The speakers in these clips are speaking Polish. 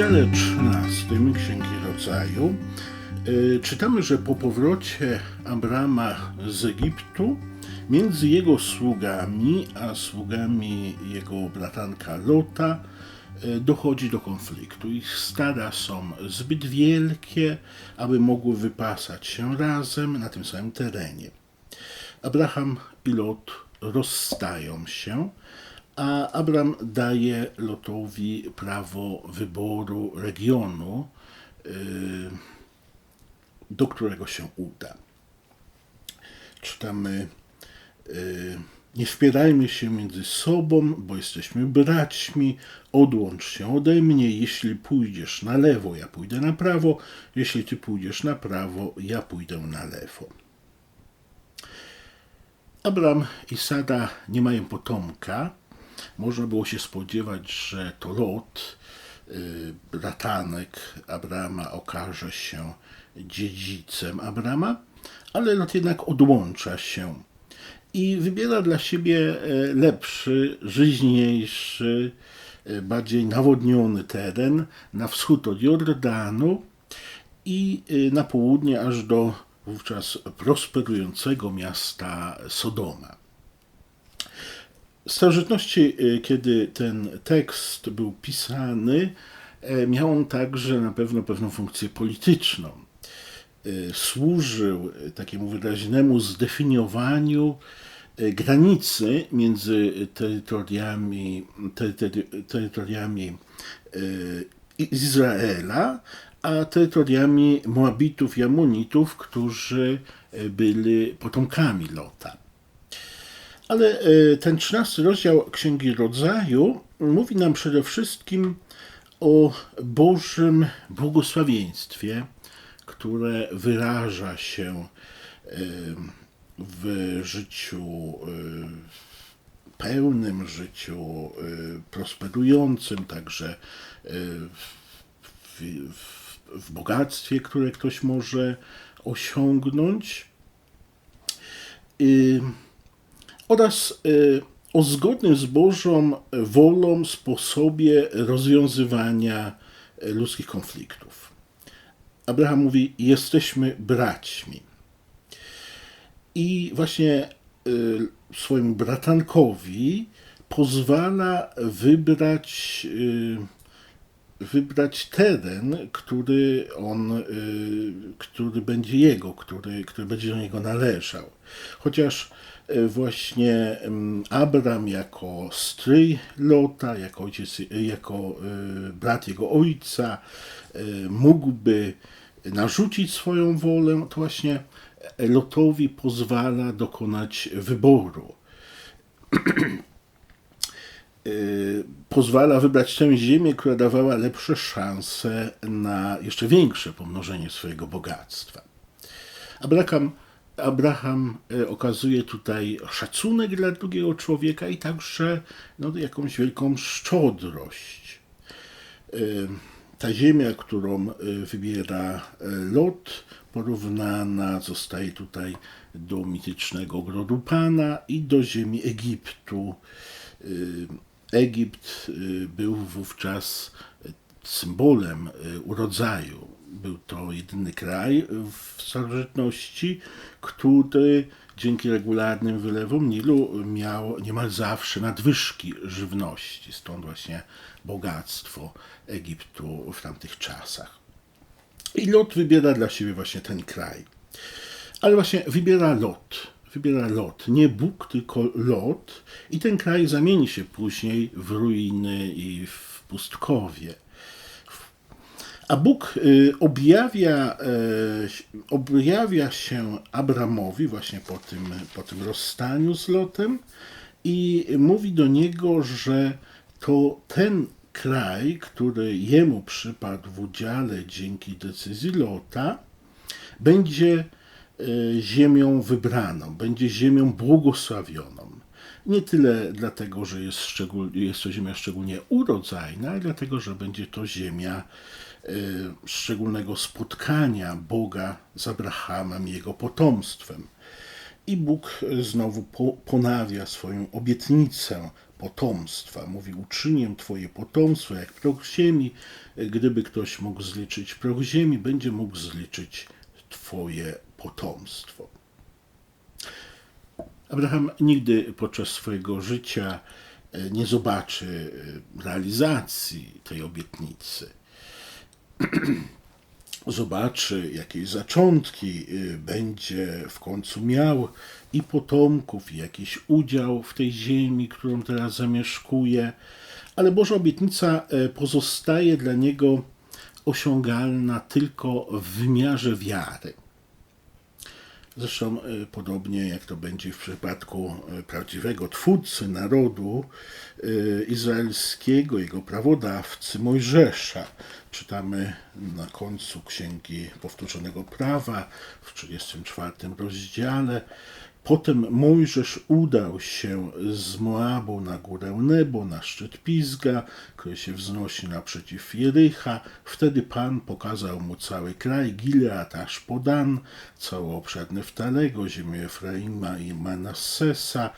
Rozdziale 13 Księgi Rodzaju y, czytamy, że po powrocie Abrama z Egiptu między jego sługami a sługami jego bratanka Lota y, dochodzi do konfliktu. Ich stada są zbyt wielkie, aby mogły wypasać się razem na tym samym terenie. Abraham i Lot rozstają się, a Abram daje Lotowi prawo wyboru regionu, y, do którego się uda. Czytamy: Nie wpierajmy się między sobą, bo jesteśmy braćmi. Odłącz się ode mnie. Jeśli pójdziesz na lewo, ja pójdę na prawo. Jeśli ty pójdziesz na prawo, ja pójdę na lewo. Abram i Sara nie mają potomka. Można było się spodziewać, że to Lot, y, bratanek Abrama, okaże się dziedzicem Abrama, ale Lot jednak odłącza się i wybiera dla siebie e, lepszy, żyźniejszy, e, bardziej nawodniony teren na wschód od Jordanu i y, na południe aż do wówczas prosperującego miasta Sodoma. W starożytności, kiedy ten tekst był pisany, e, miał on także na pewno pewną funkcję polityczną. Y, Służył takiemu wyraźnemu zdefiniowaniu y, granicy między terytoriami, terytori- terytoriami y, Izraela, a terytoriami Moabitów i Amonitów, którzy byli potomkami Lota. Ale ten 13 rozdział Księgi Rodzaju mówi nam przede wszystkim o Bożym błogosławieństwie, które wyraża się w życiu pełnym, życiu prosperującym, także w, w, w bogactwie, które ktoś może osiągnąć. Oraz o zgodnym z Bożą wolą sposobie rozwiązywania ludzkich konfliktów. Abraham mówi: Jesteśmy braćmi. I właśnie y, swojemu bratankowi pozwala wybrać, y, wybrać teren, który on, y, który będzie jego, który, który będzie do niego należał. Chociaż właśnie ym, Abram jako stryj Lota, jako, ojciec, jako brat jego ojca, mógłby narzucić swoją wolę, to właśnie Lotowi pozwala dokonać wyboru. Y, pozwala wybrać tę ziemię, która dawała lepsze szanse na jeszcze większe pomnożenie swojego bogactwa. Abraham, Abraham y, okazuje tutaj szacunek dla drugiego człowieka i także no, jakąś wielką szczodrość. Ta ziemia, którą y, wybiera y, Lot, porównana zostaje tutaj do mitycznego ogrodu Pana i do ziemi Egiptu. Y, Egipt był wówczas symbolem urodzaju. Był to jedyny kraj w starożytności, który dzięki regularnym wylewom Nilu miał niemal zawsze nadwyżki żywności. Stąd właśnie bogactwo Egiptu w tamtych czasach. I Lot wybiera dla siebie właśnie ten kraj. Ale właśnie wybiera Lot. Wybiera Lot. Nie Bóg, tylko Lot. I ten kraj zamieni się później w ruiny i w pustkowie. A Bóg y, objawia, y, objawia się Abramowi właśnie po tym, po tym rozstaniu z Lotem i mówi do niego, że to ten kraj, który jemu przypadł w udziale dzięki decyzji Lota, będzie e, ziemią wybraną, będzie ziemią błogosławioną. Nie tyle dlatego, że jest, jest to ziemia szczególnie urodzajna, ale dlatego, że będzie to ziemia y, szczególnego spotkania Boga z Abrahamem i jego potomstwem. I Bóg znowu po, ponawia swoją obietnicę potomstwa. Mówi, uczynię Twoje potomstwo jak proch ziemi. Gdyby ktoś mógł zliczyć proch ziemi, będzie mógł zliczyć Twoje potomstwo. Abraham nigdy podczas swojego życia e, nie zobaczy e, realizacji tej obietnicy. Zobaczy jakieś zaczątki, e, będzie w końcu miał i potomków, i jakiś udział w tej ziemi, którą teraz zamieszkuje, ale Boża obietnica pozostaje dla niego osiągalna tylko w wymiarze wiary. Zresztą e, podobnie jak to będzie w przypadku e, prawdziwego twórcy narodu e, izraelskiego, jego prawodawcy Mojżesza. Czytamy na końcu Księgi Powtórzonego Prawa w 34 rozdziale, Potem Mojżesz udał się z Moabu na górę Nebo, na szczyt Pizga, który się wznosi naprzeciw Jericha. Wtedy Pan pokazał mu cały kraj, Gilead aż po Dan, cały obszar Neftalego, ziemię Efraima i Manassesa,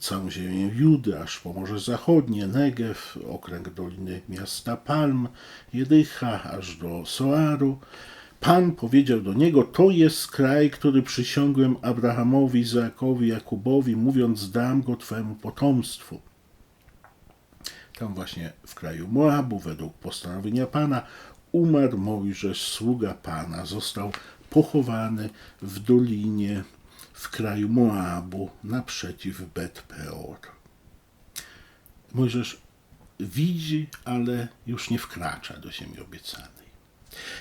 całą ziemię Judy aż po Morze Zachodnie, Negev, okręg Doliny Miasta Palm, Jericha aż do Soaru. Pan powiedział do niego: To jest kraj, który przysiągłem Abrahamowi, Izaakowi, Jakubowi, mówiąc: Dam go Twemu potomstwu. Tam właśnie w kraju Moabu, według postanowienia Pana, umarł Mojżesz, sługa Pana. Został pochowany w dolinie w kraju Moabu naprzeciw Bet Peor. Mojżesz widzi, ale już nie wkracza do ziemi obiecanej.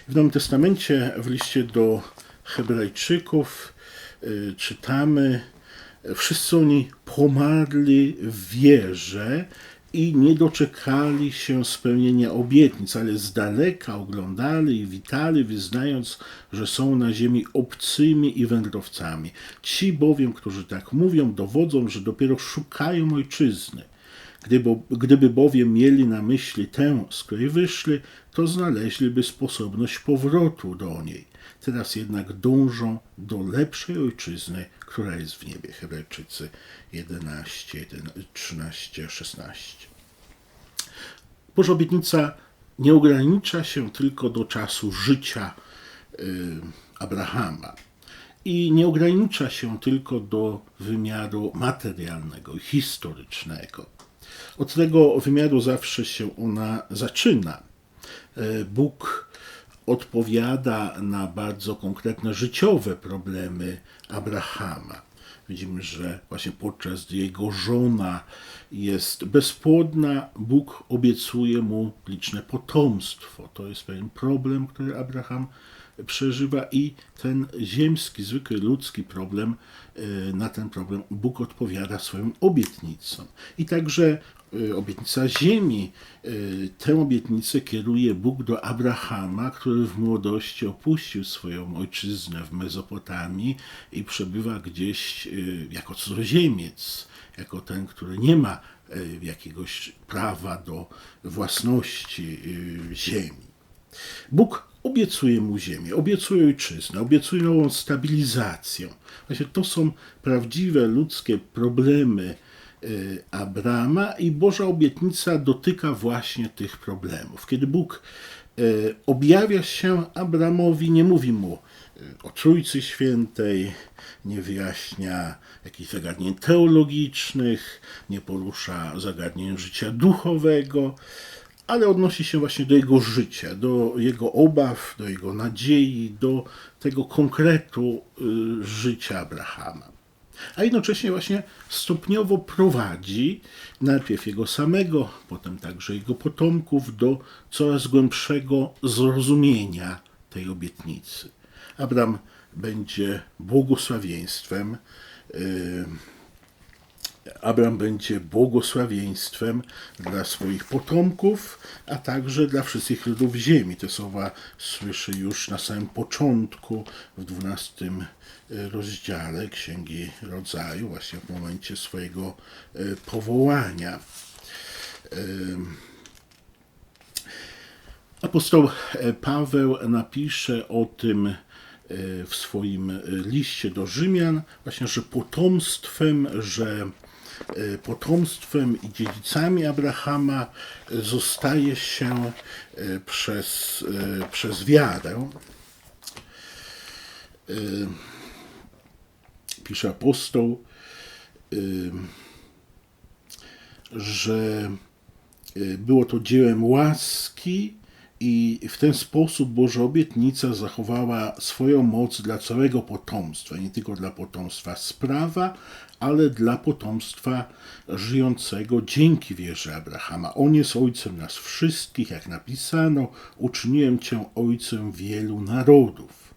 W Nowym Testamencie, w liście do Hebrajczyków, y, czytamy: Wszyscy oni pomarli w wierze i nie doczekali się spełnienia obietnic, ale z daleka oglądali i witali, wyznając, że są na ziemi obcymi i wędrowcami. Ci bowiem, którzy tak mówią, dowodzą, że dopiero szukają ojczyzny. Gdyby, gdyby bowiem mieli na myśli tę, z której wyszli, to znaleźliby sposobność powrotu do niej. Teraz jednak dążą do lepszej ojczyzny, która jest w niebie. Hebrajczycy 11, 13, 16. Boża obietnica nie ogranicza się tylko do czasu życia y, Abrahama i nie ogranicza się tylko do wymiaru materialnego historycznego. Od tego wymiaru zawsze się ona zaczyna. E, Bóg odpowiada na bardzo konkretne życiowe problemy Abrahama. Widzimy, że właśnie podczas gdy jego żona jest bezpłodna, Bóg obiecuje mu liczne potomstwo. To jest pewien problem, który Abraham przeżywa i ten ziemski, zwykły ludzki problem, e, na ten problem Bóg odpowiada swoją obietnicą. I także e, obietnica ziemi, e, tę obietnicę kieruje Bóg do Abrahama, który w młodości opuścił swoją ojczyznę w Mezopotamii i przebywa gdzieś jako cudzoziemiec, jako ten, który nie ma jakiegoś prawa do własności ziemi. Bóg obiecuje mu ziemię, obiecuje ojczyznę, obiecuje nową stabilizację. Właśnie to są prawdziwe ludzkie problemy y, Abrama i Boża obietnica dotyka właśnie tych problemów. Kiedy Bóg y, objawia się Abramowi, nie mówi mu y, o Trójcy Świętej, nie wyjaśnia jakichś zagadnień teologicznych, nie porusza zagadnień życia duchowego, ale odnosi się właśnie do jego życia, do jego obaw, do jego nadziei, do tego konkretu y, życia Abrahama. A jednocześnie właśnie stopniowo prowadzi najpierw jego samego, potem także jego potomków do coraz głębszego zrozumienia tej obietnicy. Abraham będzie błogosławieństwem y, Abraham będzie błogosławieństwem dla swoich potomków, a także dla wszystkich ludów ziemi. Te słowa słyszy już na samym początku, w 12 rozdziale Księgi Rodzaju, właśnie w momencie swojego e, powołania. Apostoł e, Paweł napisze o tym e, w swoim e, liście do Rzymian, właśnie, że potomstwem, że e, potomstwem i dziedzicami Abrahama e, zostaje się e, przez, e, przez wiarę. E, Pisze apostoł, e, że było to dziełem łaski i w ten sposób Boża obietnica zachowała swoją moc dla całego potomstwa, nie tylko dla potomstwa z prawa, ale dla potomstwa żyjącego dzięki wierze Abrahama. On jest ojcem nas wszystkich, jak napisano, uczyniłem cię ojcem wielu narodów.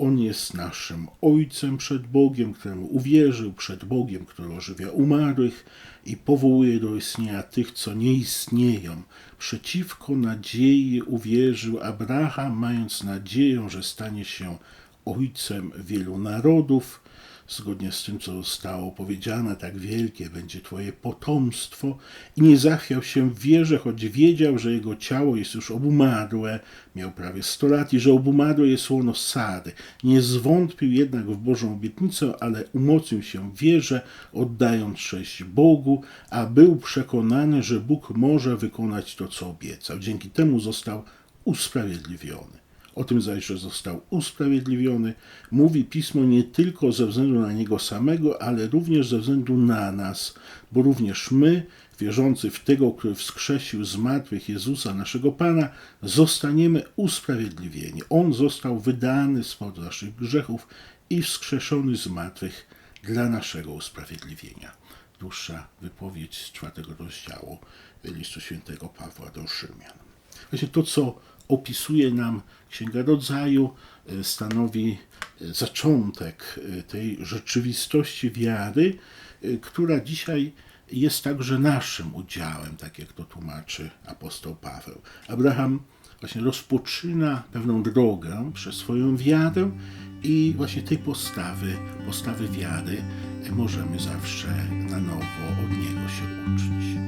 On jest naszym Ojcem przed Bogiem, któremu uwierzył, przed Bogiem, który ożywia umarłych i powołuje do istnienia tych, co nie istnieją. Przeciwko nadziei uwierzył Abraham, mając nadzieję, że stanie się Ojcem wielu narodów. Zgodnie z tym, co zostało powiedziane, tak wielkie będzie Twoje potomstwo. I nie zachwiał się w wierze, choć wiedział, że jego ciało jest już obumarłe, miał prawie 100 lat i że obumarłe jest łono Sary. Nie zwątpił jednak w Bożą obietnicę, ale umocnił się w wierze, oddając cześć Bogu, a był przekonany, że Bóg może wykonać to, co obiecał. Dzięki temu został usprawiedliwiony. O tym zaś, że został usprawiedliwiony, mówi pismo nie tylko ze względu na niego samego, ale również ze względu na nas, bo również my, wierzący w tego, który wskrzesił z martwych Jezusa, naszego Pana, zostaniemy usprawiedliwieni. On został wydany z naszych grzechów i wskrzeszony z martwych dla naszego usprawiedliwienia. Dłuższa wypowiedź z czwartego rozdziału listu świętego Pawła do Rzymian. Właśnie to, co opisuje nam Księga Rodzaju, e, stanowi e, zaczątek e, tej rzeczywistości wiary, która dzisiaj jest także naszym udziałem, tak jak to tłumaczy apostoł Paweł. Abraham właśnie rozpoczyna pewną drogę przez swoją wiarę i właśnie tej postawy, postawy wiary możemy zawsze na nowo od niego się uczyć.